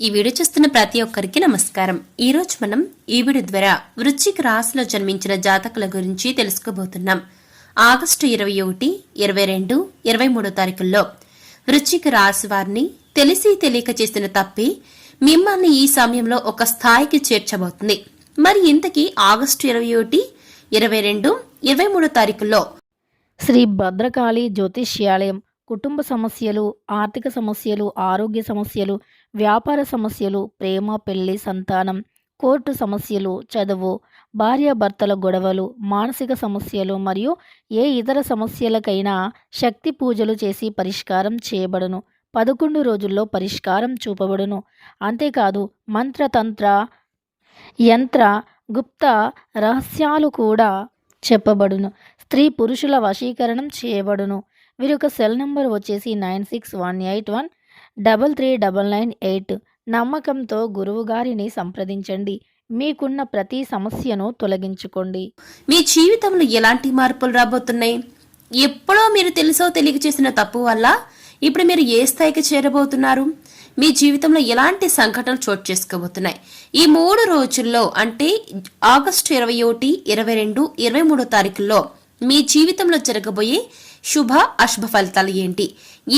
ఈ వీడియో చూస్తున్న ప్రతి ఒక్కరికి నమస్కారం. ఈ రోజు మనం ఈ వీడియో ద్వారా వృశ్చిక రాశిలో జన్మించిన జాతకుల గురించి తెలుసుకోబోతున్నాం. ఆగస్టు ఇరవై ఒకటి ఇరవై రెండు ఇరవై మూడో తారీఖుల్లో వృశ్చిక రాశి వారిని తెలిసి తెలియక చేసిన తప్పి మిమ్మల్ని ఈ సమయంలో ఒక స్థాయికి చేర్చబోతుంది. మరి ఇంతకీ ఆగస్టు ఇరవై ఒకటి ఇరవై రెండు ఇరవై మూడో తారీఖుల్లో శ్రీ భద్రకాళి జ్యోతిష్యాలయం కుటుంబ సమస్యలు ఆర్థిక సమస్యలు ఆరోగ్య సమస్యలు వ్యాపార సమస్యలు ప్రేమ పెళ్ళి సంతానం కోర్టు సమస్యలు చదువు భార్యాభర్తల గొడవలు మానసిక సమస్యలు మరియు ఏ ఇతర సమస్యలకైనా శక్తి పూజలు చేసి పరిష్కారం చేయబడును. పదకొండు రోజుల్లో పరిష్కారం చూపబడును. అంతేకాదు మంత్రతంత్ర యంత్ర గుప్త రహస్యాలు కూడా చెప్పబడును. స్త్రీ పురుషుల వశీకరణం చేయబడును. వీరి యొక్క సెల్ నెంబర్ వచ్చేసి nine six one eight one double three double nine eight నమ్మకంతో గురువుగారిని సంప్రదించండి. మీకున్న ప్రతి సమస్యను తొలగించుకోండి. మీ జీవితంలో ఎలాంటి మార్పులు రాబోతున్నాయి? ఎప్పుడో మీరు తెలుసో తెలియక చేసిన తప్పు వల్ల ఇప్పుడు మీరు ఏ స్థాయికి చేరబోతున్నారు? మీ జీవితంలో ఎలాంటి సంఘటనలు చోటు చేసుకోబోతున్నాయి? ఈ మూడు రోజుల్లో అంటే ఆగస్టు ఇరవై ఒకటి ఇరవై రెండు ఇరవై మూడో తారీఖుల్లో మీ జీవితంలో జరగబోయే శుభ అశుభ ఫలితాలు ఏంటి?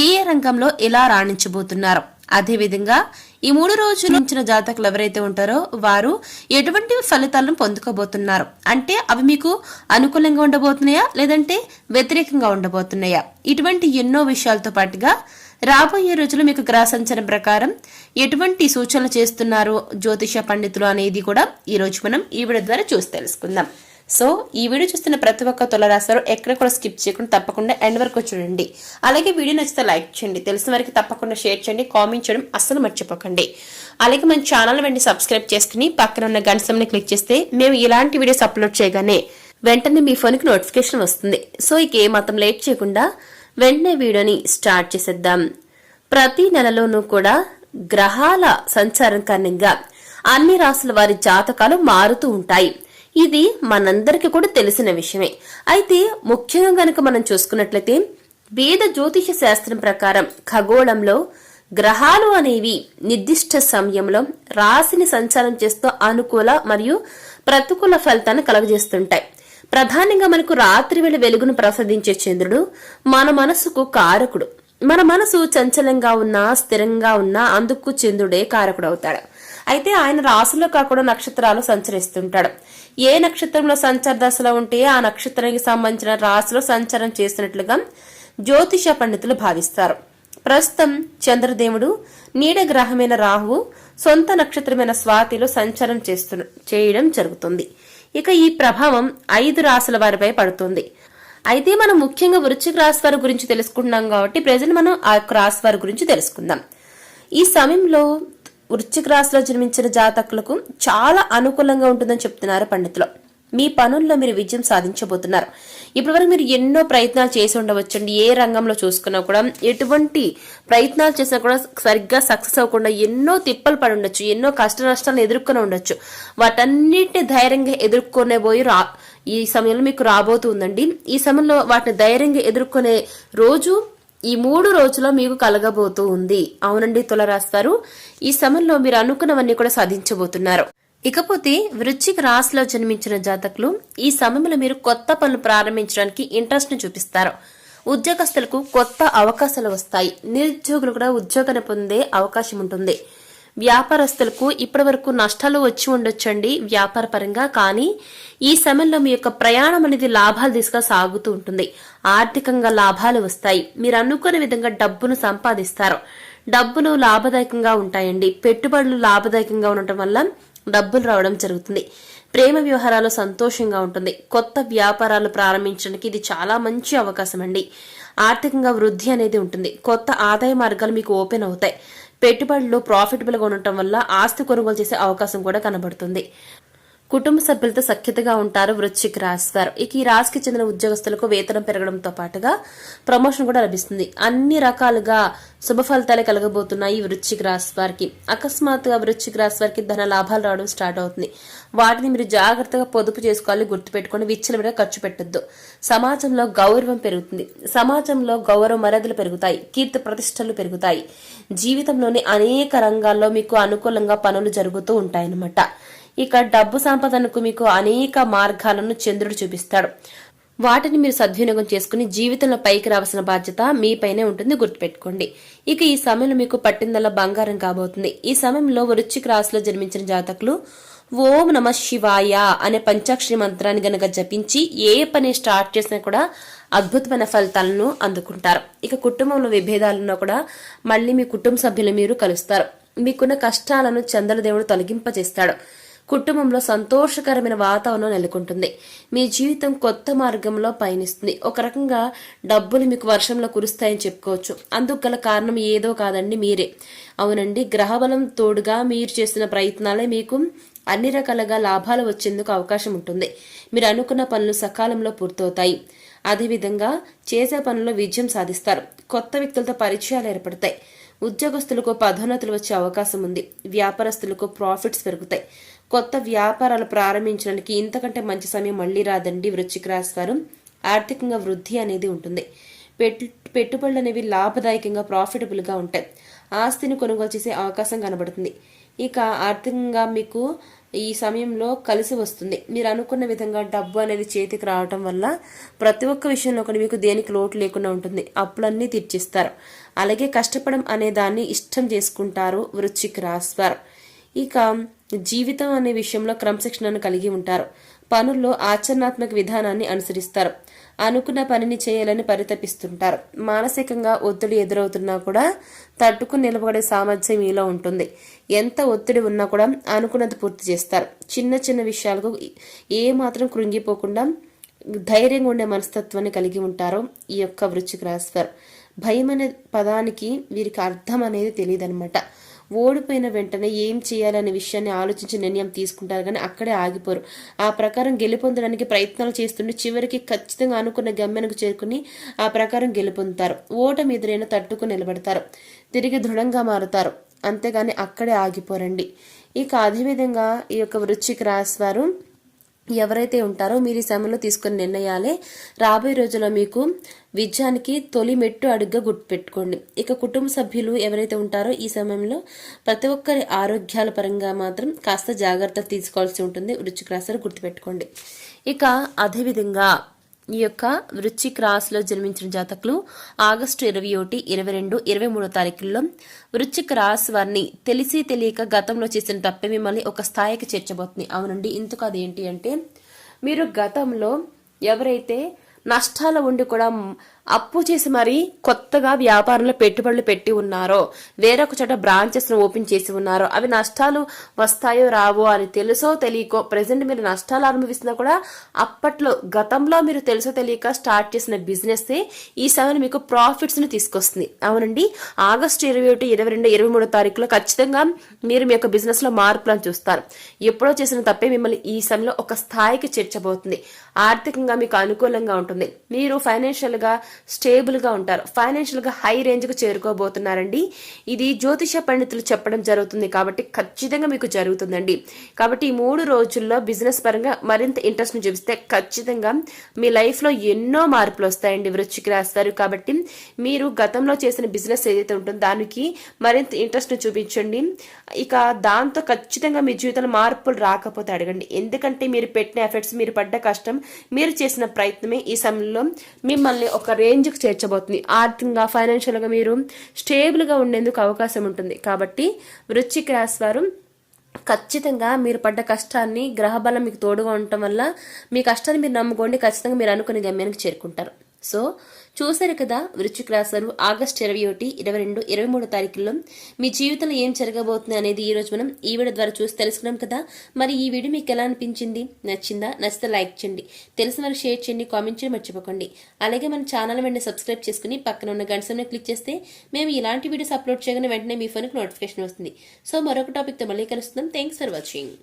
ఏ ఏ రంగంలో ఎలా రాణించబోతున్నారు? అదేవిధంగా ఈ మూడు రోజులు ఉంచిన జాతకులు ఎవరైతే ఉంటారో వారు ఎటువంటి ఫలితాలను పొందుకోబోతున్నారు? అంటే అవి మీకు అనుకూలంగా ఉండబోతున్నాయా? లేదంటే వ్యతిరేకంగా ఉండబోతున్నాయా? ఇటువంటి ఎన్నో విషయాలతో పాటుగా రాబోయే రోజులు మీకు గ్రాసంచన ప్రకారం ఎటువంటి సూచనలు చేస్తున్నారు జ్యోతిష పండితులు అనేది కూడా ఈ రోజు మనం ఈ విడ ద్వారా చూసి తెలుసుకుందాం. సో ఈ వీడియో చూస్తున్న ప్రతి ఒక్క తులరాశారు ఎక్కడ కూడా స్కిప్ చేయకుండా తప్పకుండా ఎండ్ వరకు చూడండి. అలాగే వీడియో నచ్చితే లైక్ చేయండి. తెలిసిన వారికి తప్పకుండా షేర్ చేయండి. కామెంట్ చేయడం అస్సలు మర్చిపోకండి. అలాగే మన ఛానల్ వెంటనే సబ్స్క్రైబ్ చేసుకుని పక్కన ఉన్న గంటని క్లిక్ చేస్తే మేము ఇలాంటి వీడియోస్ అప్లోడ్ చేయగానే వెంటనే మీ ఫోన్కి నోటిఫికేషన్ వస్తుంది. సో ఇక ఏమాత్రం లేట్ చేయకుండా వెంటనే వీడియోని స్టార్ట్ చేసేద్దాం. ప్రతి నెలలోనూ కూడా గ్రహాల సంచారం కారణంగా అన్ని రాసుల వారి జాతకాలు మారుతూ ఉంటాయి. ఇది మనందరికీ కూడా తెలిసిన విషయమే. అయితే ముఖ్యంగా గనక మనం చూసుకున్నట్లయితే వేద జ్యోతిష శాస్త్రం ప్రకారం ఖగోళంలో గ్రహాలు అనేవి నిర్దిష్ట సమయంలో రాశిని సంచారం చేస్తూ అనుకూల మరియు ప్రతికూల ఫలితాన్ని కలుగజేస్తుంటాయి. ప్రధానంగా మనకు రాత్రి వేళ వెలుగును ప్రసాదించే చంద్రుడు మన మనసుకు కారకుడు. మన మనసు చంచలంగా ఉన్నా స్థిరంగా ఉన్నా అందుకు చంద్రుడే కారకుడు అవుతాడు. అయితే ఆయన రాశిలో కాకుండా నక్షత్రాలు సంచరిస్తుంటాడు. ఏ నక్షత్రంలో సంచార దశలో ఉంటే ఆ నక్షత్రానికి సంబంధించిన రాశిలో సంచారం చేసినట్లుగా జ్యోతిష పండితులు భావిస్తారు. ప్రస్తుతం చంద్రదేవుడు నీడ గ్రహమైన రాహువు సొంత నక్షత్రమైన స్వాతిలో సంచారం చేస్తు చేయడం జరుగుతుంది. ఇక ఈ ప్రభావం ఐదు రాశుల వారిపై పడుతుంది. అయితే మనం ముఖ్యంగా వృశ్చిక రాశి వారి గురించి తెలుసుకుంటున్నాం కాబట్టి ప్రజలు మనం ఆ యొక్క రాశి వారి గురించి తెలుసుకుందాం. ఈ సమయంలో వృశ్చిక రాశిలో జన్మించిన జాతకులకు చాలా అనుకూలంగా ఉంటుందని చెప్తున్నారు పండితులు. మీ పనుల్లో మీరు విజయం సాధించబోతున్నారు. ఇప్పటివరకు మీరు ఎన్నో ప్రయత్నాలు చేసి ఉండవచ్చండి. ఏ రంగంలో చూసుకున్నా కూడా ఎటువంటి ప్రయత్నాలు చేసినా కూడా సరిగ్గా సక్సెస్ అవ్వకుండా ఎన్నో తిప్పలు పడి ఉండొచ్చు ఎన్నో కష్ట నష్టాలను ఎదుర్కొని ఉండొచ్చు. వాటన్నిటిని ధైర్యంగా ఎదుర్కొనే పోయి రా ఈ సమయంలో మీకు రాబోతుందండి ఈ సమయంలో వాటిని ధైర్యంగా ఎదుర్కొనే రోజు ఈ మూడు రోజుల్లో మీకు కలగబోతూ ఉంది. అవునండి తులరాస్తారు ఈ సమయంలో మీరు అనుకున్నవన్నీ కూడా సాధించబోతున్నారు. ఇకపోతే వృశ్చిక రాశిలో జన్మించిన జాతకులు ఈ సమయంలో మీరు కొత్త పనులు ప్రారంభించడానికి ఇంట్రెస్ట్ను చూపిస్తారు. ఉద్యోగస్తులకు కొత్త అవకాశాలు వస్తాయి. నిరుద్యోగులు కూడా ఉద్యోగాన్ని పొందే అవకాశం ఉంటుంది. వ్యాపారస్తులకు ఇప్పటివరకు నష్టాలు వచ్చి ఉండొచ్చండి వ్యాపార పరంగా కానీ ఈ సమయంలో మీ యొక్క ప్రయాణం అనేది లాభాలు దిశగా సాగుతూ ఉంటుంది. ఆర్థికంగా లాభాలు వస్తాయి. మీరు అనుకునే విధంగా డబ్బును సంపాదిస్తారు. డబ్బులు లాభదాయకంగా ఉంటాయండి. పెట్టుబడులు లాభదాయకంగా ఉండటం వల్ల డబ్బులు రావడం జరుగుతుంది. ప్రేమ వ్యవహారాలు సంతోషంగా ఉంటుంది. కొత్త వ్యాపారాలు ప్రారంభించడానికి ఇది చాలా మంచి అవకాశం అండి ఆర్థికంగా వృద్ధి అనేది ఉంటుంది. కొత్త ఆదాయ మార్గాలు మీకు ఓపెన్ అవుతాయి. పెట్టుబడులు ప్రాఫిటబుల్గా ఉండటం వల్ల ఆస్తి కొనుగోలు చేసే అవకాశం కూడా కనబడుతుంది. కుటుంబ సభ్యులతో సఖ్యతగా ఉంటారు వృశ్చిక రాశి వారు ఇక ఈ రాశికి చెందిన ఉద్యోగస్తులకు వేతనం పెరగడంతో పాటుగా ప్రమోషన్ కూడా లభిస్తుంది. అన్ని రకాలుగా శుభ ఫలితాలు కలగబోతున్నాయి ఈ వృశ్చిక రాశి వారికి. అకస్మాత్తుగా వృశ్చిక రాశి వారికి ధన లాభాలు రావడం స్టార్ట్ అవుతుంది. వాటిని మీరు జాగ్రత్తగా పొదుపు చేసుకోవాలి గుర్తుపెట్టుకొని విచ్చలవిడిగా ఖర్చు పెట్టొద్దు. సమాజంలో గౌరవం పెరుగుతుంది. సమాజంలో గౌరవ మర్యాదలు పెరుగుతాయి. కీర్తి ప్రతిష్టలు పెరుగుతాయి. జీవితంలోని అనేక రంగాల్లో మీకు అనుకూలంగా పనులు జరుగుతూ ఉంటాయన్నమాట. ఇక డబ్బు సంపదనకు మీకు అనేక మార్గాలను చంద్రుడు చూపిస్తాడు. వాటిని మీరు సద్వినియోగం చేసుకుని జీవితంలో పైకి రావాల్సిన బాధ్యత మీపైనే ఉంటుంది. గుర్తుపెట్టుకోండి. ఇక ఈ సమయంలో మీకు పట్టిందల్లా బంగారం కాబోతుంది. ఈ సమయంలో వృచ్చిక రాశిలో జన్మించిన జాతకులు ఓం నమ శివాయ అనే పంచాక్షరి మంత్రాన్ని గనక జపించి ఏ పని స్టార్ట్ చేసినా కూడా అద్భుతమైన ఫలితాలను అందుకుంటారు. ఇక కుటుంబంలో విభేదాలున్నా కూడా మళ్ళీ మీ కుటుంబ సభ్యులు మీరు కలుస్తారు. మీకున్న కష్టాలను చంద్రదేవుడు తొలగింపజేస్తాడు. కుటుంబంలో సంతోషకరమైన వాతావరణం నెలకొంటుంది. మీ జీవితం కొత్త మార్గంలో పయనిస్తుంది. ఒక రకంగా డబ్బులు మీకు వర్షంలో కురుస్తాయని చెప్పుకోవచ్చు. అందుకు గల కారణం ఏదో కాదండి మీరే. అవునండి గ్రహబలం తోడుగా మీరు చేసిన ప్రయత్నాలే మీకు అన్ని రకాలుగా లాభాలు వచ్చేందుకు అవకాశం ఉంటుంది. మీరు అనుకున్న పనులు సకాలంలో పూర్తవుతాయి. అదేవిధంగా చేసే పనుల్లో విజయం సాధిస్తారు. కొత్త వ్యక్తులతో పరిచయాలు ఏర్పడతాయి. ఉద్యోగస్తులకు పదోన్నతులు వచ్చే అవకాశం ఉంది. వ్యాపారస్తులకు ప్రాఫిట్స్ పెరుగుతాయి. కొత్త వ్యాపారాలు ప్రారంభించడానికి ఇంతకంటే మంచి సమయం మళ్ళీ రాదండి వృశ్చిక రాశి వారు. ఆర్థికంగా వృద్ధి అనేది ఉంటుంది. పెట్టు పెట్టుబడులు అనేవి లాభదాయకంగా ప్రాఫిటబుల్గా ఉంటాయి. ఆస్తిని కొనుగోలు చేసే అవకాశం కనబడుతుంది. ఇక ఆర్థికంగా మీకు ఈ సమయంలో కలిసి వస్తుంది. మీరు అనుకున్న విధంగా డబ్బు అనేది చేతికి రావటం వల్ల ప్రతి ఒక్క విషయంలో కూడా మీకు దేనికి లోటు లేకుండా ఉంటుంది. అప్పులన్నీ తీర్చిస్తారు. అలాగే కష్టపడం అనే దాన్ని ఇష్టం చేసుకుంటారు వృశ్చిక రాశివారు ఇక జీవితం అనే విషయంలో క్రమశిక్షణను కలిగి ఉంటారు. పనుల్లో ఆచరణాత్మక విధానాన్ని అనుసరిస్తారు. అనుకున్న పనిని చేయాలని పరితపిస్తుంటారు. మానసికంగా ఒత్తిడి ఎదురవుతున్నా కూడా తట్టుకుని నిలబడే సామర్థ్యం మీలో ఉంటుంది. ఎంత ఒత్తిడి ఉన్నా కూడా అనుకున్నది పూర్తి చేస్తారు. చిన్న చిన్న విషయాలకు ఏ మాత్రం కృంగిపోకుండా ధైర్యంగా ఉండే మనస్తత్వాన్ని కలిగి ఉంటారు ఈ యొక్క వృశ్చిక రాశి భయం అనే పదానికి వీరికి అర్థం అనేది తెలియదన్నమాట. ఓడిపోయిన వెంటనే ఏం చేయాలనే విషయాన్ని ఆలోచించి నిర్ణయం తీసుకుంటారు కానీ అక్కడే ఆగిపోరు. ఆ ప్రకారం గెలుపొందడానికి ప్రయత్నాలు చేస్తుంటే చివరికి ఖచ్చితంగా అనుకున్న గమ్యానికి చేరుకుని ఆ ప్రకారం గెలుపొందుతారు. ఓటమి ఎదురైనా తట్టుకుని నిలబడతారు. తిరిగి దృఢంగా మారుతారు. అంతేగాని అక్కడే ఆగిపోరండి. ఇక అదేవిధంగా ఈ యొక్క వృశ్చిక రాశి వారు ఎవరైతే ఉంటారో మీరు ఈ సమయంలో తీసుకున్న నిర్ణయాలే. రాబోయే రోజుల్లో మీకు విజయానికి తొలి మెట్టు అడుగ్గా గుర్తుపెట్టుకోండి. ఇక కుటుంబ సభ్యులు ఎవరైతే ఉంటారో ఈ సమయంలో ప్రతి ఒక్కరి ఆరోగ్యాల పరంగా మాత్రం కాస్త జాగ్రత్త తీసుకోవాల్సి ఉంటుంది. వృచ్చిక రాశారు గుర్తుపెట్టుకోండి. ఇక అదేవిధంగా ఈ యొక్క వృశ్చిక రాశిలో జన్మించిన జాతకులు ఆగస్టు ఇరవై ఒకటి ఇరవై రెండు ఇరవై మూడో తారీఖుల్లో వృశ్చిక రాశి వారిని తెలిసి తెలియక గతంలో చేసిన తప్పే మిమ్మల్ని ఒక స్థాయికి చేర్చబోతుంది. అవునండి ఇందుకు అదేంటి అంటే మీరు గతంలో ఎవరైతే నష్టాలు ఉండి కూడా అప్పు చేసి మరి కొత్తగా వ్యాపారంలో పెట్టుబడులు పెట్టి ఉన్నారో వేరొక చోట బ్రాంచెస్ ఓపెన్ చేసి ఉన్నారో అవి నష్టాలు వస్తాయో రావో అని తెలుసో తెలియకో ప్రజెంట్ మీరు నష్టాలు అనుభవిస్తున్నా కూడా అప్పట్లో గతంలో మీరు తెలుసో తెలియక స్టార్ట్ చేసిన బిజినెస్ ఈ సమయంలో మీకు ప్రాఫిట్స్ని తీసుకొస్తుంది. అవునండి. ఆగస్టు ఇరవై ఒకటి ఇరవై రెండు ఇరవై మూడో తారీఖులో ఖచ్చితంగా మీరు మీ యొక్క బిజినెస్లో మార్పులను చూస్తారు. ఎప్పుడో చేసిన తప్పే మిమ్మల్ని ఈ సమయంలో ఒక స్థాయికి చేర్చబోతుంది. ఆర్థికంగా మీకు అనుకూలంగా ఉంటుంది. మీరు ఫైనాన్షియల్ స్టేబుల్గా ఉంటారు. ఫైనాన్షియల్గా హై రేంజ్కి చేరుకోబోతున్నారండి. ఇది జ్యోతిష పండితులు చెప్పడం జరుగుతుంది కాబట్టి ఖచ్చితంగా మీకు జరుగుతుందండి. కాబట్టి ఈ మూడు రోజుల్లో బిజినెస్ పరంగా మరింత ఇంట్రెస్ట్ని చూపిస్తే ఖచ్చితంగా మీ లైఫ్లో ఎన్నో మార్పులు వస్తాయండి. వృచ్చికి రాస్తారు కాబట్టి మీరు గతంలో చేసిన బిజినెస్ ఏదైతే ఉంటుందో దానికి మరింత ఇంట్రెస్ట్ను చూపించండి. ఇక దాంతో ఖచ్చితంగా మీ జీవితంలో మార్పులు రాకపోతే అడగండి. ఎందుకంటే మీరు పెట్టిన ఎఫర్ట్స్ మీరు పడ్డ కష్టం మీరు చేసిన ప్రయత్నమే ఈ సమయంలో మిమ్మల్ని ఒక రేంజ్కి చేర్చబోతుంది. ఆర్థికంగా ఫైనాన్షియల్గా మీరు స్టేబుల్గా ఉండేందుకు అవకాశం ఉంటుంది. కాబట్టి వృశ్చిక రాశి వారు ఖచ్చితంగా మీరు పడ్డ కష్టాన్ని గ్రహబలం మీకు తోడుగా ఉండటం వల్ల మీ కష్టాన్ని మీరు నమ్ముకోండి. ఖచ్చితంగా మీరు అనుకునే గమ్యానికి చేరుకుంటారు. సో చూశారు కదా వృచ్చిక రాశారు ఆగస్ట్ ఇరవై ఒకటి ఇరవై రెండు ఇరవై మూడు తారీఖుల్లో మీ జీవితంలో ఏం జరగబోతుంది అనేది ఈ రోజు మనం ఈ వీడియో ద్వారా చూసి తెలుసుకున్నాం కదా. మరి ఈ వీడియో మీకు ఎలా అనిపించింది? నచ్చిందా? నచ్చితే లైక్ చేయండి. తెలిసిన వారికి షేర్ చేయండి కామెంట్ చేయడం మర్చిపోకండి. అలాగే మన ఛానల్ వెంటనే సబ్స్క్రైబ్ చేసుకుని పక్కన ఉన్న గంట సమయం క్లిక్ చేస్తే మేము ఇలాంటి వీడియోస్ అప్లోడ్ చేయగానే వెంటనే మీ ఫోన్కి నోటిఫికేషన్ వస్తుంది. సో మరొక టాపిక్తో మళ్ళీ కలుస్తున్నాం. Thanks for watching.